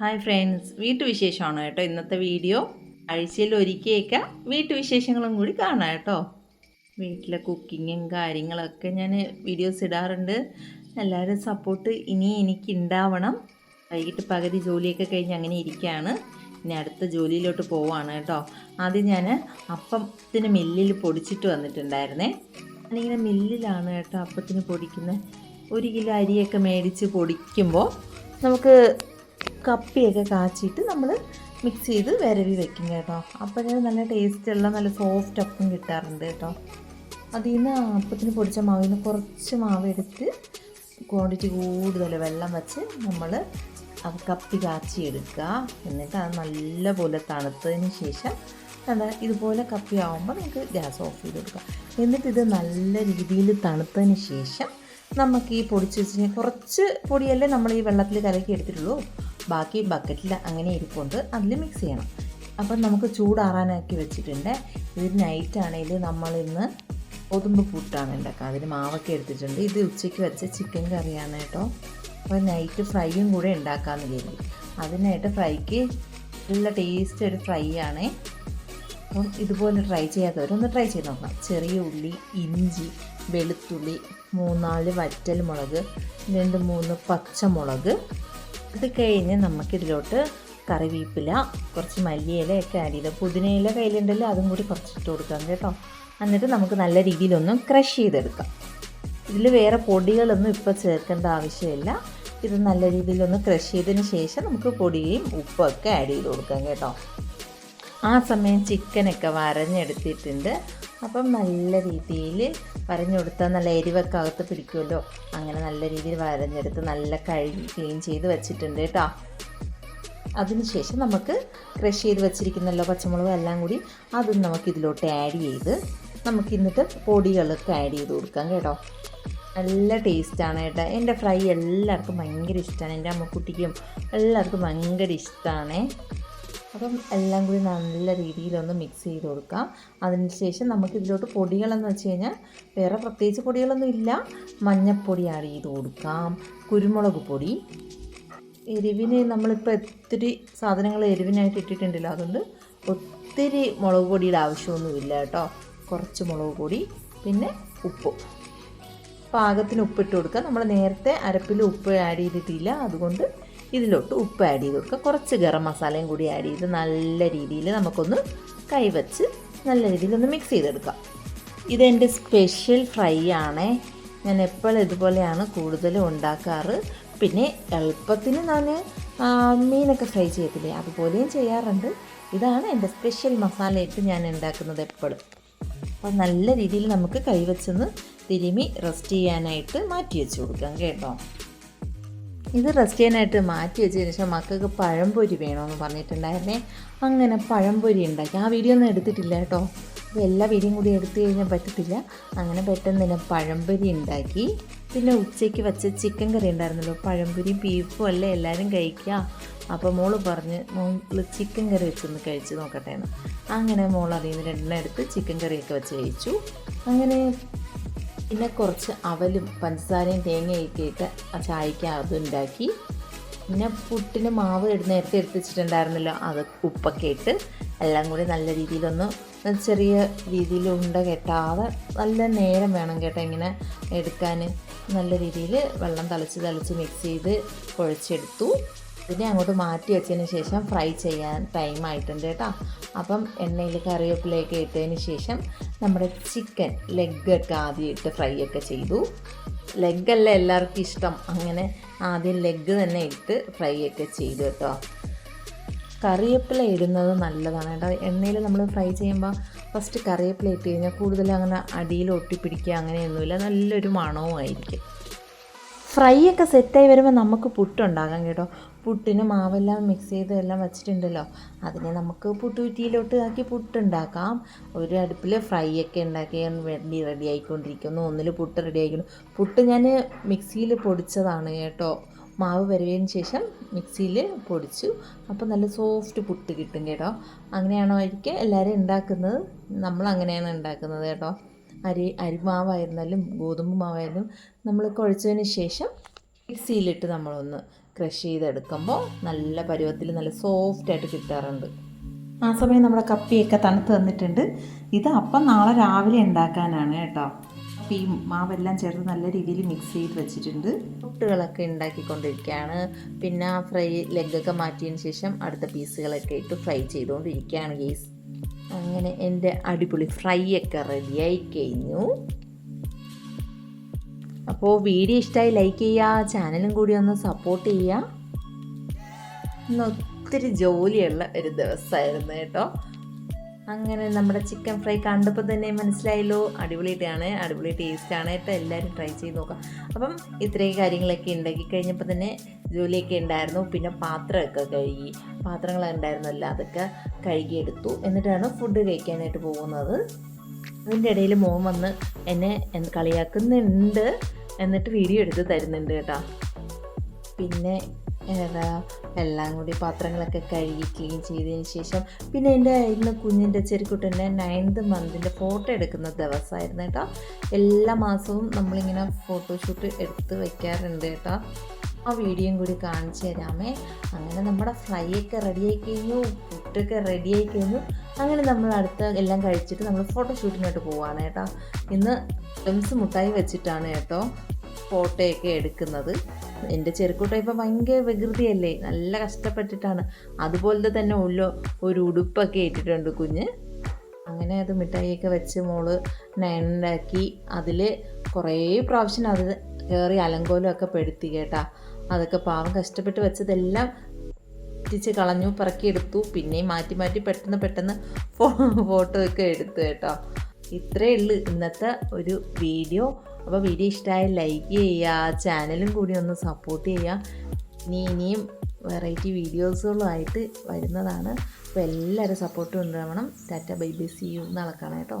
Hi friends വീട്ടുവിശേഷമാണ് കേട്ടോ. ഇന്നത്തെ video ആഴ്ചയിൽ ഒരിക്കയൊക്കെ. വീട്ടുവിശേഷങ്ങളും കൂടി കാണാം കേട്ടോ. വീട്ടിലെ കുക്കിങ്ങും കാര്യങ്ങളൊക്കെ ഞാൻ വീഡിയോസ് ഇടാറുണ്ട്. എല്ലാവരും സപ്പോർട്ട് ഇനി എനിക്ക് ഉണ്ടാവണം. വൈകിട്ട് പകുതി ജോലിയൊക്കെ കഴിഞ്ഞ് അങ്ങനെ ഇരിക്കുകയാണ്. ഇനി അടുത്ത ജോലിയിലോട്ട് പോവാണ് കേട്ടോ. ആദ്യം ഞാൻ അപ്പത്തിന് മില്ലിൽ പൊടിച്ചിട്ട് വന്നിട്ടുണ്ടായിരുന്നേ. ഞാനിങ്ങനെ മില്ലിലാണ് കേട്ടോ അപ്പത്തിന് പൊടിക്കുന്നത്. ഒരു കിലോ അരിയൊക്കെ മേടിച്ച് പൊടിക്കുമ്പോൾ നമുക്ക് കപ്പിയൊക്കെ കാച്ചിയിട്ട് നമ്മൾ മിക്സ് ചെയ്ത് വിരവി വെക്കും കേട്ടോ. അപ്പോഴേ നല്ല ടേസ്റ്റുള്ള നല്ല സോഫ്റ്റ് അപ്പം കിട്ടാറുണ്ട് കേട്ടോ. അതിൽ നിന്ന് അപ്പത്തിന് പൊടിച്ച മാവിൽ നിന്ന് കുറച്ച് മാവ് എടുത്ത് ക്വാണ്ടിറ്റി കൂടുതൽ വെള്ളം വെച്ച് നമ്മൾ അത് കപ്പി കാച്ചി എടുക്കുക എന്നിട്ട് അത് നല്ലപോലെ തണുത്തതിന് ശേഷം എന്താ ഇതുപോലെ കപ്പി ആവുമ്പോൾ നമുക്ക് ഗ്യാസ് ഓഫ് ചെയ്ത് കൊടുക്കാം. എന്നിട്ട് ഇത് നല്ല രീതിയിൽ തണുത്തതിന് ശേഷം നമുക്ക് ഈ പൊടിച്ച് വെച്ച് കഴിഞ്ഞാൽ കുറച്ച് പൊടിയല്ലേ നമ്മൾ ഈ വെള്ളത്തിൽ കലക്കി എടുത്തിട്ടുള്ളൂ. ബാക്കി ബക്കറ്റിൽ അങ്ങനെ ഇരിപ്പുണ്ട്. അതിൽ മിക്സ് ചെയ്യണം. അപ്പം നമുക്ക് ചൂടാറാനാക്കി വെച്ചിട്ടുണ്ട്. ഇത് നൈറ്റ് ആണെങ്കിൽ നമ്മളിന്ന് ഗോതമ്പ് പുട്ടാണ് ഉണ്ടാക്കുക. അതിന് മാവൊക്കെ എടുത്തിട്ടുണ്ട്. ഇത് ഉച്ചയ്ക്ക് വെച്ച ചിക്കൻ കറിയാണ് കേട്ടോ. അപ്പോൾ നൈറ്റ് ഫ്രൈയും കൂടെ ഉണ്ടാക്കാമെന്ന് കരുതി. അതിനായിട്ട് ഫ്രൈക്ക് നല്ല ടേസ്റ്റ് ഒരു ഫ്രൈ ആണേ. അപ്പം ഇതുപോലെ ട്രൈ ചെയ്യാത്തവരൊന്ന് ട്രൈ ചെയ്ത് നോക്കാം. ചെറിയ ഉള്ളി ഇഞ്ചി വെളുത്തുള്ളി മൂന്നാൽ വറ്റൽ മുളക് രണ്ട് മൂന്ന് പച്ചമുളക് അത് കഴിഞ്ഞ് നമുക്കിതിലോട്ട് കറിവേപ്പില കുറച്ച് മല്ലിയിലയൊക്കെ ആഡ് ചെയ്ത് പുതിനയില കയ്യിലുണ്ടല്ലോ അതും കൂടി കുറച്ചിട്ട് കൊടുക്കാം കേട്ടോ. എന്നിട്ട് നമുക്ക് നല്ല രീതിയിലൊന്നും ക്രഷ് ചെയ്തെടുക്കാം. ഇതിൽ വേറെ പൊടികളൊന്നും ഇപ്പോൾ ചേർക്കേണ്ട ആവശ്യമില്ല. ഇത് നല്ല രീതിയിലൊന്ന് ക്രഷ് ചെയ്തതിന് ശേഷം നമുക്ക് പൊടിയും ഉപ്പൊക്കെ ആഡ് ചെയ്ത് കൊടുക്കാം കേട്ടോ. ആ സമയം ചിക്കനൊക്കെ വരഞ്ഞെടുത്തിട്ടുണ്ട്. അപ്പം നല്ല രീതിയിൽ വരഞ്ഞു കൊടുത്താൽ നല്ല എരിവൊക്കെ അകത്ത് പിടിക്കുമല്ലോ. അങ്ങനെ നല്ല രീതിയിൽ വരഞ്ഞെടുത്ത് നല്ല കഴുകി ക്ലീൻ ചെയ്ത് വെച്ചിട്ടുണ്ട് കേട്ടോ. അതിനുശേഷം നമുക്ക് ക്രഷ് ചെയ്ത് വെച്ചിരിക്കുന്നല്ലോ പച്ചമുളകും എല്ലാം കൂടി. അതും നമുക്ക് ഇതിലോട്ട് ആഡ് ചെയ്ത് നമുക്ക് ഇന്നിട്ട് പൊടികളൊക്കെ ആഡ് ചെയ്ത് കൊടുക്കാം കേട്ടോ. നല്ല ടേസ്റ്റാണ് കേട്ടോ. എന്റെ ഫ്രൈ എല്ലാവർക്കും ഭയങ്കര ഇഷ്ടമാണ് എന്റെ അമ്മക്കുട്ടിക്കും എല്ലാവർക്കും ഭയങ്കര ഇഷ്ടമാണ് അപ്പം എല്ലാം കൂടി നല്ല രീതിയിലൊന്ന് മിക്സ് ചെയ്ത് കൊടുക്കാം. അതിനുശേഷം നമുക്ക് ഇതിലോട്ട് പൊടികളെന്ന് വെച്ച് കഴിഞ്ഞാൽ വേറെ പ്രത്യേകിച്ച് പൊടികളൊന്നും ഇല്ല. മഞ്ഞപ്പൊടി ആഡ് ചെയ്ത് കൊടുക്കാം. കുരുമുളക് പൊടി. എരിവിന് നമ്മളിപ്പോൾ ഒത്തിരി സാധനങ്ങൾ എരിവിനായിട്ട് ഇട്ടിട്ടുണ്ടല്ലോ അതുകൊണ്ട് ഒത്തിരി മുളക് പൊടിയുടെ ആവശ്യമൊന്നുമില്ല കേട്ടോ. കുറച്ച് മുളക് പൊടി പിന്നെ ഉപ്പ്. പാകത്തിന് ഉപ്പിട്ട് കൊടുക്കുക നമ്മൾ നേരത്തെ അരപ്പിൽ ഉപ്പ് ആഡ് ചെയ്തിട്ടില്ല. അതുകൊണ്ട് ഇതിലോട്ട് ഉപ്പ് ആഡ് ചെയ്ത് കൊടുക്കുക കുറച്ച് ഗരം മസാലയും കൂടി ആഡ് ചെയ്ത് നല്ല രീതിയിൽ നമുക്കൊന്ന് കൈവച്ച് നല്ല രീതിയിൽ ഒന്ന് മിക്സ് ചെയ്തെടുക്കാം. ഇതെന്റെ സ്പെഷ്യൽ ഫ്രൈ ആണേ. ഞാൻ എപ്പോഴും ഇതുപോലെയാണ് കൂടുതലും ഉണ്ടാക്കാറ്. പിന്നെ എളുപ്പത്തിന് ഞാൻ മീനൊക്കെ ഫ്രൈ ചെയ്യത്തില്ലേ? അതുപോലെയും ചെയ്യാറുണ്ട്. ഇതാണ് എന്റെ സ്പെഷ്യൽ മസാലയിട്ട് ഞാൻ ഉണ്ടാക്കുന്നത് എപ്പോഴും. അപ്പോൾ നല്ല രീതിയിൽ നമുക്ക് കൈവച്ചൊന്ന് തിരുമി റെസ്റ്റ് ചെയ്യാനായിട്ട് മാറ്റി വെച്ച് കൊടുക്കാം കേട്ടോ. ഇത് റെസ്റ്റ് ചെയ്യാനായിട്ട് മാറ്റി വെച്ചതിന് ശേഷം മക്കൾക്ക് പഴംപൊരി വേണമെന്ന് പറഞ്ഞിട്ടുണ്ടായിരുന്നേ. അങ്ങനെ പഴംപൊരി ഉണ്ടാക്കി. ആ വീഡിയോ ഒന്നും എടുത്തിട്ടില്ല കേട്ടോ. എല്ലാ വീഡിയോയും കൂടി എടുത്തു കഴിഞ്ഞാൽ പറ്റത്തില്ല. അങ്ങനെ പെട്ടെന്ന് തന്നെ പഴംപൊരി ഉണ്ടാക്കി. പിന്നെ ഉച്ചയ്ക്ക് വെച്ച ചിക്കൻ കറി ഉണ്ടായിരുന്നല്ലോ. പഴംപൊരി ബീഫും അല്ലേ? എല്ലാവരും കഴിക്കുക അപ്പോൾ മോൾ പറഞ്ഞ് മോൾ ചിക്കൻ കറി വെച്ചൊന്ന് കഴിച്ച് നോക്കട്ടെ എന്ന് അങ്ങനെ മോൾ അതിൽ നിന്ന് രണ്ടെണ്ണം എടുത്ത് ചിക്കൻ കറിയൊക്കെ വെച്ച് കഴിച്ചു. അങ്ങനെ പിന്നെ കുറച്ച് അവലും പഞ്ചസാരയും തേങ്ങയൊക്കെ ഇട്ട് ആ ചായക്ക് അതുണ്ടാക്കി പിന്നെ പുട്ടിന് മാവ് നേരത്തെ എടുത്ത് വെച്ചിട്ടുണ്ടായിരുന്നല്ലോ അത് ഉപ്പൊക്കെ ഇട്ട് എല്ലാം കൂടി നല്ല രീതിയിലൊന്ന് ചെറിയ രീതിയിൽ ഉണ്ട കെട്ടാതെ നല്ല നേരം വേണം കേട്ടോ ഇങ്ങനെ എടുക്കാൻ. നല്ല രീതിയിൽ വെള്ളം തളിച്ച് തളിച്ച് മിക്സ് ചെയ്ത് കുഴച്ചെടുത്തു. ഇതിനെ അങ്ങോട്ട് മാറ്റി വെച്ചതിന് ശേഷം ഫ്രൈ ചെയ്യാൻ ടൈം ആയിട്ടുണ്ട് കേട്ടോ. അപ്പം എണ്ണയിൽ കറിവേപ്പിലയൊക്കെ ഇട്ടതിന് ശേഷം നമ്മുടെ ചിക്കൻ ലെഗൊക്കെ ആദ്യം ഇട്ട് ഫ്രൈ ഒക്കെ ചെയ്തു. ലെഗല്ല എല്ലാവർക്കും ഇഷ്ടം. അങ്ങനെ ആദ്യം ലെഗ് തന്നെ ഇട്ട് ഫ്രൈ ഒക്കെ ചെയ്തു കേട്ടോ. കറിവേപ്പില ഇടുന്നത് നല്ലതാണ് കേട്ടോ. എണ്ണയിൽ നമ്മൾ ഫ്രൈ ചെയ്യുമ്പോൾ ഫസ്റ്റ് കറിവേപ്പില ഇട്ട് കഴിഞ്ഞാൽ കൂടുതൽ അങ്ങനെ അടിയിൽ ഒട്ടിപ്പിടിക്കുക അങ്ങനെയൊന്നുമില്ല. നല്ലൊരു മണവും ആയിരിക്കും ഫ്രൈ ഒക്കെ സെറ്റായി വരുമ്പോൾ നമുക്ക് പുട്ടുണ്ടാകാം കേട്ടോ. പുട്ടിന് മാവെല്ലാം മിക്സ് ചെയ്ത് എല്ലാം വെച്ചിട്ടുണ്ടല്ലോ. അതിനെ നമുക്ക് പുട്ടുകുറ്റിയിലോട്ട് ആക്കി പുട്ടുണ്ടാക്കാം. ഒരു അടുപ്പിൽ ഫ്രൈ ഒക്കെ ഉണ്ടാക്കി വേണ്ടി റെഡി ആയിക്കൊണ്ടിരിക്കുന്നു. ഒന്നിൽ പുട്ട് റെഡി ആയിക്കുന്നു പുട്ട് ഞാൻ മിക്സിയിൽ പൊടിച്ചതാണ് കേട്ടോ. മാവ് വരുവതിന് ശേഷം മിക്സിയിൽ പൊടിച്ചു. അപ്പോൾ നല്ല സോഫ്റ്റ് പുട്ട് കിട്ടും കേട്ടോ. അങ്ങനെയാണോ ആയിരിക്കും എല്ലാവരും ഉണ്ടാക്കുന്നത്? നമ്മൾ അങ്ങനെയാണ് ഉണ്ടാക്കുന്നത് കേട്ടോ. അരി അരിമാവായിരുന്നാലും ഗോതമ്പ് മാവായാലും നമ്മൾ കുഴച്ചതിന് ശേഷം മിക്സിയിലിട്ട് നമ്മളൊന്ന് ക്രഷ് ചെയ്തെടുക്കുമ്പോൾ നല്ല പരുവത്തിൽ നല്ല സോഫ്റ്റായിട്ട് കിട്ടാറുണ്ട്. ആ സമയം നമ്മുടെ കപ്പിയൊക്കെ തണുത്ത് തന്നിട്ടുണ്ട്. ഇത് അപ്പം നാളെ രാവിലെ ഉണ്ടാക്കാനാണ് കേട്ടോ. ഈ മാവെല്ലാം ചേർത്ത് നല്ല രീതിയിൽ മിക്സ് ചെയ്ത് വെച്ചിട്ടുണ്ട്. പുട്ടുകളൊക്കെ ഉണ്ടാക്കിക്കൊണ്ടിരിക്കുകയാണ്. പിന്നെ ഫ്രൈ ലെഗൊക്കെ മാറ്റിയതിന് ശേഷം അടുത്ത പീസുകളൊക്കെ ഇട്ട് ഫ്രൈ ചെയ്തുകൊണ്ടിരിക്കുകയാണ് ഗേസ് അങ്ങനെ എന്റെ അടിപൊളി ഫ്രൈ ഒക്കെ റെഡിയായി കഴിഞ്ഞു. അപ്പോൾ വീഡിയോ ഇഷ്ടമായി ലൈക്ക് ചെയ്യുക ചാനലും കൂടി ഒന്ന് സപ്പോർട്ട് ചെയ്യുക. ഇന്ന് ഒത്തിരി ജോലിയുള്ള ഒരു ദിവസമായിരുന്നു കേട്ടോ. അങ്ങനെ നമ്മുടെ ചിക്കൻ ഫ്രൈ കണ്ടപ്പോൾ തന്നെ മനസ്സിലായല്ലോ. അടിപൊളി അടിപൊളിയായിട്ടാണ് അടിപൊളി ടേസ്റ്റാണ് കേട്ടോ. എല്ലാവരും ട്രൈ ചെയ്ത് നോക്കാം. അപ്പം ഇത്രയും കാര്യങ്ങളൊക്കെ ഉണ്ടാക്കി കഴിഞ്ഞപ്പോൾ തന്നെ ജോലിയൊക്കെ ഉണ്ടായിരുന്നു. പിന്നെ പാത്രമൊക്കെ കഴുകി പാത്രങ്ങൾ ഉണ്ടായിരുന്നല്ലോ അതൊക്കെ കഴുകിയെടുത്തു. എന്നിട്ടാണ് ഫുഡ് കഴിക്കാനായിട്ട് പോകുന്നത്. അതിന്റെ ഇടയിൽ മോൻ വന്ന് എന്നെ കളിയാക്കുന്നുണ്ട് എന്നിട്ട് വീഡിയോ എടുത്ത് തരുന്നുണ്ട് കേട്ടോ. പിന്നെ എല്ലാം കൂടി പാത്രങ്ങളൊക്കെ കഴുകിക്കുകയും ചെയ്തതിന് ശേഷം പിന്നെ എന്റെ ഇന്ന് കുഞ്ഞിന്റെ ചെറുക്കുട്ടന്റെ നയൻത് മന്തിന്റെ ഫോട്ടോ എടുക്കുന്ന ദിവസമായിരുന്നു കേട്ടോ. എല്ലാ മാസവും നമ്മളിങ്ങനെ ഫോട്ടോഷൂട്ട് എടുത്ത് വയ്ക്കാറുണ്ട് കേട്ടോ. ആ വീഡിയോയും കൂടി കാണിച്ചു തരാമേ. അങ്ങനെ നമ്മുടെ ഫ്രൈ ഒക്കെ റെഡിയായി കഴിഞ്ഞു ഫുഡൊക്കെ റെഡിയായി കഴിഞ്ഞു. അങ്ങനെ നമ്മൾ അടുത്ത എല്ലാം കഴിച്ചിട്ട് നമ്മൾ ഫോട്ടോഷൂട്ടിനായിട്ട് പോവാണ് കേട്ടോ. ഇന്ന് ഫ്രംസ് മുട്ടായി വെച്ചിട്ടാണ് കേട്ടോ ഫോട്ടോയൊക്കെ എടുക്കുന്നത്. എന്റെ ചെറുക്കൂട്ടം ഇപ്പം ഭയങ്കര വികൃതിയല്ലേ? നല്ല കഷ്ടപ്പെട്ടിട്ടാണ്. അതുപോലത്തെ തന്നെ ഉള്ള. ഒരു ഉടുപ്പൊക്കെ ഇട്ടിട്ടുണ്ട് കുഞ്ഞ്. അങ്ങനെ അത് മിഠായിയൊക്കെ വെച്ച് മോൾ നയനുണ്ടാക്കി അതിൽ കുറേ പ്രാവശ്യം അത് കയറി അലങ്കോലമൊക്കെ പെടുത്തി കേട്ടാ. അതൊക്കെ പാവം കഷ്ടപ്പെട്ട് വെച്ചതെല്ലാം തിരിച്ച് കളഞ്ഞു പറക്കിയെടുത്തു പിന്നെയും മാറ്റി മാറ്റി പെട്ടെന്ന് പെട്ടെന്ന് ഫോട്ടോ ഒക്കെ എടുത്തു കേട്ടോ. ഇത്രയേ ഉള്ളൂ ഇന്നത്തെ ഒരു വീഡിയോ. അപ്പോൾ വീഡിയോ ഇഷ്ടമായി ലൈക്ക് ചെയ്യുക ചാനലും കൂടി ഒന്ന് സപ്പോർട്ട് ചെയ്യുക. ഇനി ഇനിയും വെറൈറ്റി വീഡിയോസുകളുമായിട്ട് വരുന്നതാണ്. അപ്പോൾ എല്ലാവരും സപ്പോർട്ട് കൊണ്ടുവരണം. Tata bye bye see you നാളെ കാണാം കേട്ടോ.